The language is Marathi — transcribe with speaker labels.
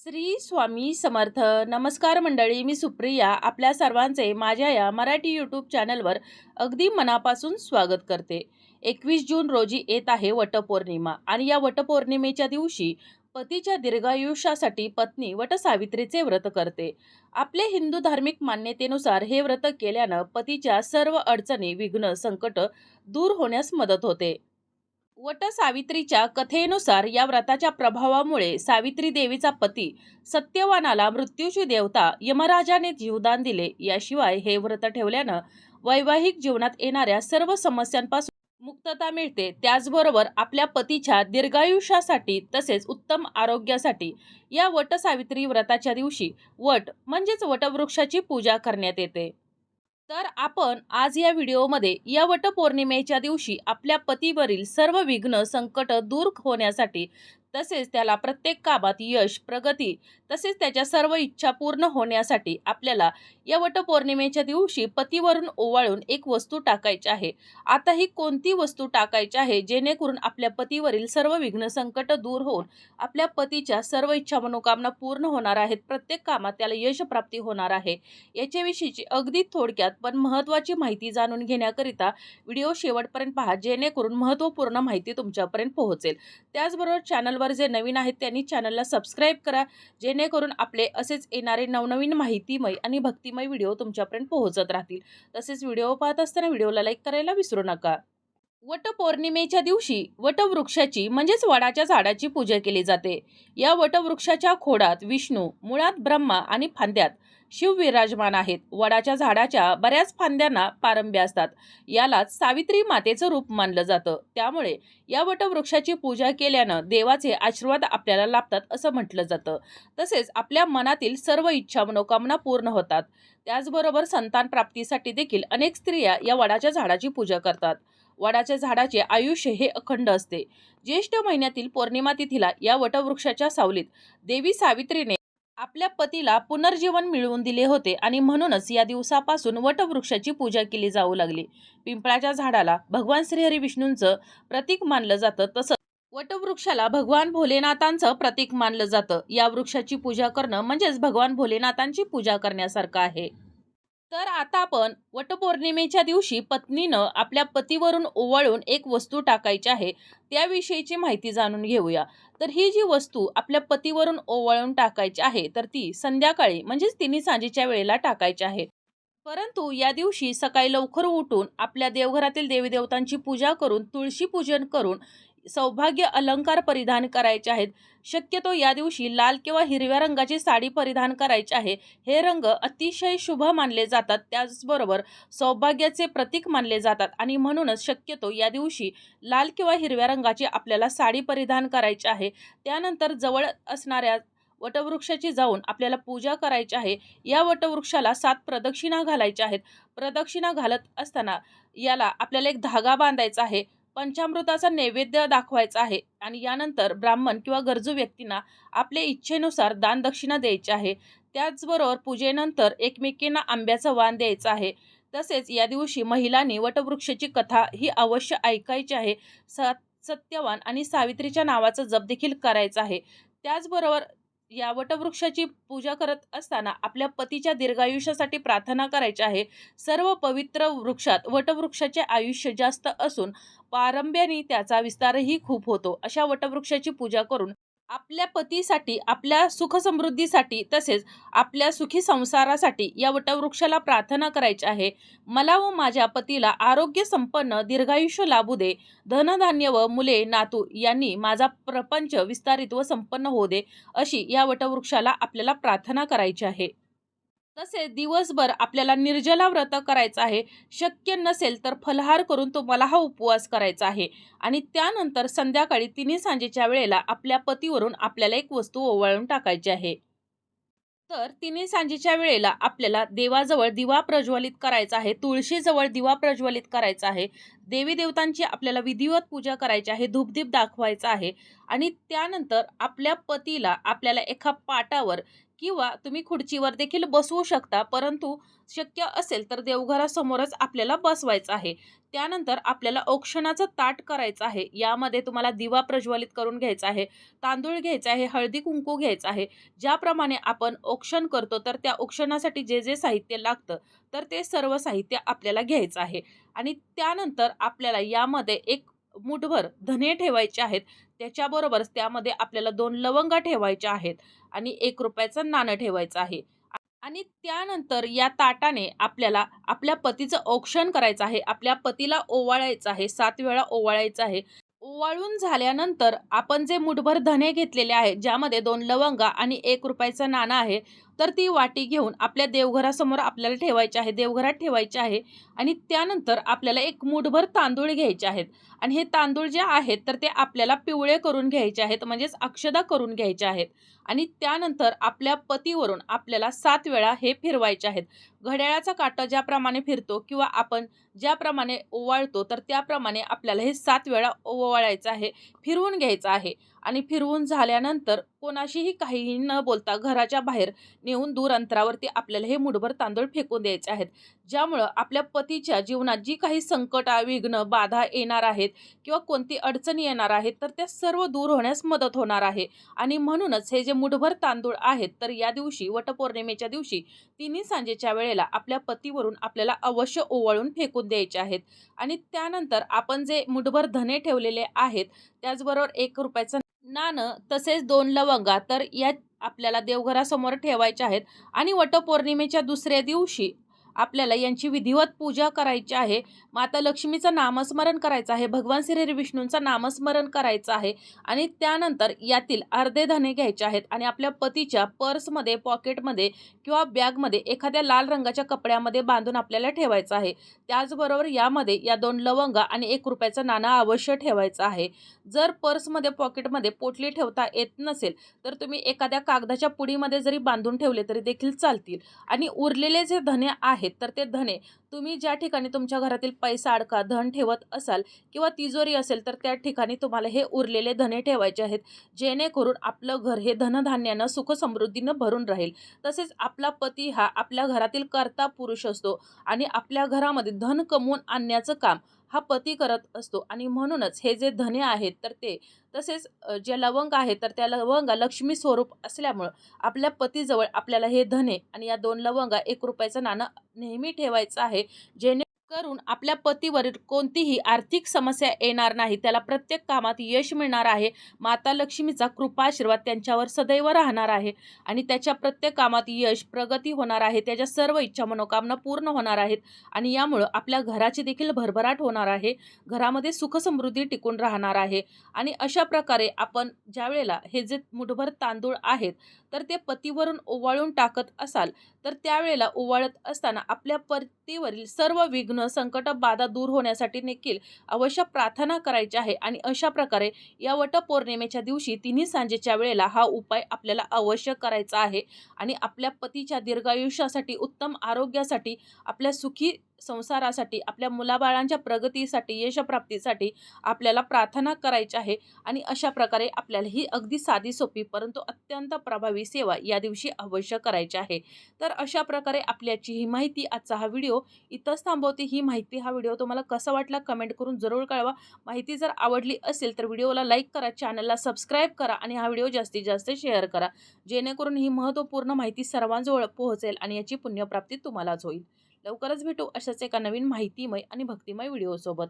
Speaker 1: श्री स्वामी समर्थ. नमस्कार मंडळी मी सुप्रिया. आपल्या सर्वांचे माझ्या या मराठी यूट्यूब चॅनलवर अगदी मनापासून स्वागत करते. एकवीस जून रोजी येत आहे वटपौर्णिमा आणि या वटपौर्णिमेच्या दिवशी पतीच्या दीर्घायुष्यासाठी पत्नी वटसावित्रीचे व्रत करते. आपले हिंदू धार्मिक मान्यतेनुसार हे व्रत केल्यानं पतीच्या सर्व अडचणी विघ्न संकट दूर होण्यास मदत होते. वट सावित्रीच्या कथेनुसार या व्रताच्या प्रभावामुळे सावित्री देवीचा पती सत्यवानाला मृत्यूची देवता यमराजाने जीवदान दिले. याशिवाय हे व्रत ठेवल्यानं वैवाहिक जीवनात येणाऱ्या सर्व समस्यांपासून मुक्तता मिळते. त्याचबरोबर आपल्या पतीच्या दीर्घायुष्यासाठी तसेच उत्तम आरोग्यासाठी या वटसावित्री व्रताच्या दिवशी वट म्हणजेच वटवृक्षाची पूजा करण्यात येते. तर आपण आज या व्हिडिओमध्ये या वटपौर्णिमेच्या दिवशी आपल्या पतीवरील सर्व विघ्न संकट दूर होण्यासाठी तसेच त्याला प्रत्येक कामात यश प्रगती तसेच त्याच्या सर्व इच्छा पूर्ण होण्यासाठी आपल्याला या वटपौर्णिमेच्या दिवशी पतीवरून ओवाळून एक वस्तू टाकायची आहे. आता ही कोणती वस्तू टाकायची आहे? जेणेकरून आपल्या पतीवरील सर्व विघ्न संकट दूर होऊन आपल्या पतीच्या सर्व इच्छा मनोकामना पूर्ण होणार आहेत. प्रत्येक कामात त्याला यश प्राप्ती होणार आहे. याच्याविषयीची अगदी थोडक्यात पण महत्त्वाची माहिती जाणून घेण्याकरिता व्हिडिओ शेवटपर्यंत पहा. जेणेकरून महत्त्वपूर्ण माहिती तुमच्यापर्यंत पोहोचेल. त्याचबरोबर चॅनल चॅनलवर जे नवीन आहेत त्यांनी चॅनलला सबस्क्राईब करा जेणेकरून आपले असेच येणारे नवनवीन माहितीमय आणि भक्तिमय व्हिडिओ तुमच्यापर्यंत पोहोचत राहतील. तसेच व्हिडिओ पाहत असताना व्हिडिओला लाईक करायला विसरू नका. वटपौर्णिमेच्या दिवशी वटवृक्षाची म्हणजेच वडाच्या झाडाची पूजा केली जाते. या वटवृक्षाच्या खोडात विष्णू मुळात ब्रह्मा आणि फांद्यात शिव विराजमान आहेत. वडाच्या झाडाच्या बऱ्याच फांद्यांना पारंब्या असतात. यालाच सावित्री मातेचं रूप मानलं जातं. त्यामुळे या वटवृक्षाची पूजा केल्यानं देवाचे आशीर्वाद आपल्याला लाभतात असं म्हटलं जातं. तसेच आपल्या मनातील सर्व इच्छा मनोकामना पूर्ण होतात. त्याचबरोबर संतान प्राप्तीसाठी देखील अनेक स्त्रिया या वडाच्या झाडाची पूजा करतात. वडाच्या झाडाचे आयुष्य हे अखंड असते. ज्येष्ठ महिन्यातील पौर्णिमा तिथीला या वटवृक्षाच्या सावलीत देवी सावित्रीने आपल्या पतीला पुनर्जीवन मिळवून दिले होते आणि म्हणूनच या दिवसापासून वटवृक्षाची पूजा केली जाऊ लागली. पिंपळाच्या झाडाला भगवान श्रीहरी विष्णूंचं प्रतीक मानलं जातं तसंच वटवृक्षाला भगवान भोलेनाथांचं प्रतीक मानलं जातं. या वृक्षाची पूजा करणं म्हणजेच भगवान भोलेनाथांची पूजा करण्यासारखं आहे. तर आता आपण वटपौर्णिमेच्या दिवशी पत्नीनं आपल्या पतीवरून ओवाळून एक वस्तू टाकायची आहे त्याविषयीची माहिती जाणून घेऊया. तर ही जी वस्तू आपल्या पतीवरून ओवाळून टाकायची आहे तर ती संध्याकाळी म्हणजेच तिन्ही सांजेच्या वेळेला टाकायची आहे. परंतु या दिवशी सकाळी लवकर उठून आपल्या देवघरातील देवीदेवतांची पूजा करून तुळशी पूजन करून सौभाग्य अलंकार परिधान करायचे आहेत. शक्यतो या दिवशी लाल किंवा हिरव्या रंगाची साडी परिधान करायची आहे. हे रंग अतिशय शुभ मानले जातात. त्याचबरोबर सौभाग्याचे प्रतीक मानले जातात. आणि म्हणूनच शक्यतो या दिवशी लाल किंवा हिरव्या रंगाची आपल्याला साडी परिधान करायची आहे. त्यानंतर जवळ असणाऱ्या वटवृक्षाची जाऊन आपल्याला पूजा करायची आहे. या वटवृक्षाला सात प्रदक्षिणा घालायच्या आहेत. प्रदक्षिणा घालत असताना याला आपल्याला एक धागा बांधायचा आहे. पंचामृताचा नैवेद्य दाखवायचा आहे आणि यानंतर ब्राह्मण किंवा गरजू व्यक्तींना आपल्या इच्छेनुसार दानदक्षिणा द्यायची आहे. त्याचबरोबर पूजेनंतर एकमेकींना आंब्याचं वाण द्यायचं आहे. तसेच या दिवशी महिलांनी वटवृक्षाची कथा ही अवश्य ऐकायची आहे. स सत्यवान आणि सावित्रीच्या नावाचं जप देखील करायचं आहे. त्याचबरोबर या वटवृक्षाची पूजा करत असताना आपल्या पतीच्या दीर्घायुष्यासाठी प्रार्थना करायची आहे. सर्व पवित्र वृक्षात वटवृक्षाचे आयुष्य जास्त असून पारंब्याने त्याचा विस्तारही खूप होतो. अशा वटवृक्षाची पूजा करून आपल्या पतीसाठी आपल्या सुखसमृद्धीसाठी तसेच आपल्या सुखी संसारासाठी या वटवृक्षाला प्रार्थना करायची आहे. मला व माझ्या पतीला आरोग्य संपन्न दीर्घायुष्य लाभू दे. धनधान्य व मुले नातू यांनी माझा प्रपंच विस्तारित व संपन्न होऊ दे अशी या वटवृक्षाला आपल्याला प्रार्थना करायची आहे. तसेच दिवसभर आपल्याला निर्जला व्रत करायचं आहे. शक्य नसेल तर फलहार करून तुम्हाला हा उपवास करायचा आहे. आणि त्यानंतर संध्याकाळी तिन्ही सांजेच्या वेळेला आपल्या पतीवरून आपल्याला एक वस्तू ओवाळून टाकायची आहे. तर तिन्ही सांजेच्या वेळेला आपल्याला देवाजवळ दिवा प्रज्वलित करायचा आहे. तुळशीजवळ दिवा प्रज्वलित करायचा आहे. देवी देवतांची आपल्याला विधिवत पूजा करायची आहे. धूपदीप दाखवायचा आहे. आणि त्यानंतर आपल्या पतीला आपल्याला एका पाटावर किंवा तुम्ही खुर्चीवर देखील बसवू शकता परंतु शक्य असेल तर देवघरासमोरच आपल्याला बसवायचं आहे. त्यानंतर आपल्याला औक्षणाचं ताट करायचं आहे. यामध्ये तुम्हाला दिवा प्रज्वलित करून घ्यायचा आहे तांदूळ घ्यायचा आहे हळदी कुंकू घ्यायचं आहे. ज्याप्रमाणे आपण औक्षण करतो तर त्या औक्षणासाठी जे जे साहित्य लागतं तर ते सर्व साहित्य आपल्याला घ्यायचं आहे. आणि त्यानंतर आपल्याला यामध्ये एक मुठभर धने ठेवायचे आहेत. त्याच्याबरोबरच त्यामध्ये आपल्याला दोन लवंगा ठेवायच्या आहेत आणि एक रुपयाचं नाणं ठेवायचं आहे. आणि त्यानंतर या ताटाने आपल्याला आपल्या पतीचं औक्षण करायचं आहे. आपल्या पतीला ओवाळायचं आहे. सात वेळा ओवाळायचं आहे. ओवाळून झाल्यानंतर आपण जे मुठभर धने घेतलेले आहेत ज्यामध्ये दोन लवंगा आणि एक रुपयाचं नाणं आहे तर ती वाटी घेऊन आपल्या देवघरासमोर आपल्याला ठेवायची आहे देवघरात ठेवायचे आहे आणि त्यानंतर आपल्याला एक मुठभर तांदूळ घ्यायचे आहेत. आणि हे तांदूळ जे आहेत तर ते आपल्याला पिवळे करून घ्यायचे आहेत म्हणजेच अक्षदा करून घ्यायचे आहेत. आणि त्यानंतर आपल्या पतीवरून आपल्याला सात वेळा हे फिरवायचे आहेत. घड्याळाचा काटा ज्याप्रमाणे फिरतो किंवा आपण ज्याप्रमाणे ओवाळतो तर त्याप्रमाणे आपल्याला हे सात वेळा ओवाळायचं आहे फिरवून घ्यायचं आहे. आणि फिरवून झाल्यानंतर कोणाशीही काहीही न बोलता घराच्या बाहेर नेऊन दूर अंतरावरती आपल्याला हे मुठभर तांदूळ फेकून द्यायचे आहेत. ज्यामुळं आपल्या पतीच्या जीवनात जी काही संकट विघ्न बाधा येणार आहेत किंवा कोणती अडचणी येणार आहेत तर त्या सर्व दूर होण्यास मदत होणार आहे. आणि म्हणूनच हे जे मुठभर तांदूळ आहेत तर या दिवशी वटपौर्णिमेच्या दिवशी तिन्ही सांजेच्या वेळेला आपल्या पतीवरून आपल्याला अवश्य ओवाळून फेकून द्यायचे आहेत. आणि त्यानंतर आपण जे मुठभर धने ठेवलेले आहेत त्याचबरोबर एक रुपयाचं नाणं तसेच दोन लवंगा तर या आपल्याला देवघरासमोर ठेवायच्या आहेत. आणि वटपौर्णिमेच्या दुसऱ्या दिवशी आपल्याला यांची विधिवत पूजा करायची आहे. माता लक्ष्मीचं नामस्मरण करायचं आहे. भगवान श्री विष्णूंचं नामस्मरण करायचं आहे. आणि त्यानंतर यातील अर्धे धने घ्यायचे आहेत. आणि आपल्या पतीच्या पर्समध्ये पॉकेटमध्ये किंवा बॅगमध्ये एखाद्या लाल रंगाच्या कपड्यामध्ये बांधून आपल्याला ठेवायचं आहे. त्याचबरोबर यामध्ये या दोन लवंगा आणि एक रुपयाचं नाणं अवश्य ठेवायचं आहे. जर पर्समध्ये पॉकेटमध्ये पोटली ठेवता येत नसेल तर तुम्ही एखाद्या कागदाच्या पुडीमध्ये जरी बांधून ठेवले तरी देखील चालतील. आणि उरलेले जे धने आहेत आहेत तर ते धने. तुम्ही ज्या ठिकाणी तुमच्या घरातील पैसा अडका धन ठेवत असाल किंवा तिजोरी असेल तर त्या ठिकाणी तुम्हाला हे उरलेले धने ठेवायचे आहेत. जेणेकरून आपलं घर हे धनधान्यानं सुखसमृद्धीनं भरून राहील. तसेच आपला पती हा आपल्या घरातील कर्ता पुरुष असतो आणि आपल्या घरामध्ये धन कमवून आणण्याचं काम हा पती करत असतो. आणि म्हणूनच हे जे धने आहेत तर ते तसेच जे लवंग आहे तर त्या लवंगा लक्ष्मी स्वरूप असल्यामुळं आपल्या पतीजवळ आपल्याला हे धने आणि या दोन लवंगा एक रुपयाचं नाणं नेहमी ठेवायचं आहे जेणे करून आपल्या पतीवरील कोणतीही आर्थिक समस्या येणार नाही. त्याला प्रत्येक कामात यश मिळणार आहे. माता लक्ष्मीचा कृपाशीर्वाद त्यांच्यावर सदैव राहणार आहे आणि त्याच्या प्रत्येक कामात यश प्रगती होणार आहे. त्याच्या सर्व इच्छा मनोकामना पूर्ण होणार आहेत आणि यामुळं आपल्या घराची देखील भरभराट होणार आहे. घरामध्ये सुखसमृद्धी टिकून राहणार आहे आणि अशा प्रकारे आपण ज्या वेळेला हे जे मुठभर तांदूळ आहेत तर ते पतीवरून ओवाळून टाकत असाल तर त्यावेळेला ओवाळत असताना आपल्या पतीवरील सर्व विघ्न संकट बाधा दूर होण्यासाठी देखील अवश्य प्रार्थना करायची आहे आणि अशा प्रकारे या वटपौर्णिमेच्या दिवशी तिन्ही सांजेच्या वेळेला हा उपाय आपल्याला अवश्य करायचा आहे आणि आपल्या पतीच्या दीर्घायुष्यासाठी उत्तम आरोग्यासाठी आपल्या सुखी संसारासाठी आपल्या मुलाबाळांच्या प्रगतीसाठी यशप्राप्तीसाठी आपल्याला प्रार्थना करायची आहे आणि अशा प्रकारे आपल्याला ही अगदी साधी सोपी परंतु अत्यंत प्रभावी सेवा या दिवशी अवश्य करायची आहे. तर अशा प्रकारे आपल्याची ही माहिती आजचा हा व्हिडिओ इथंच थांबवते. ही माहिती हा व्हिडिओ तुम्हाला कसा वाटला कमेंट करून जरूर कळवा. माहिती जर आवडली असेल तर व्हिडिओला लाईक करा चॅनलला सबस्क्राईब करा आणि हा व्हिडिओ जास्तीत जास्त शेअर करा. जेणेकरून ही महत्त्वपूर्ण माहिती सर्वांजवळ पोहोचेल आणि याची पुण्यप्राप्ती तुम्हालाच होईल. लवकरच भेटू अशाच एका नवीन माहितीमय आणि भक्तिमय व्हिडिओसोबत.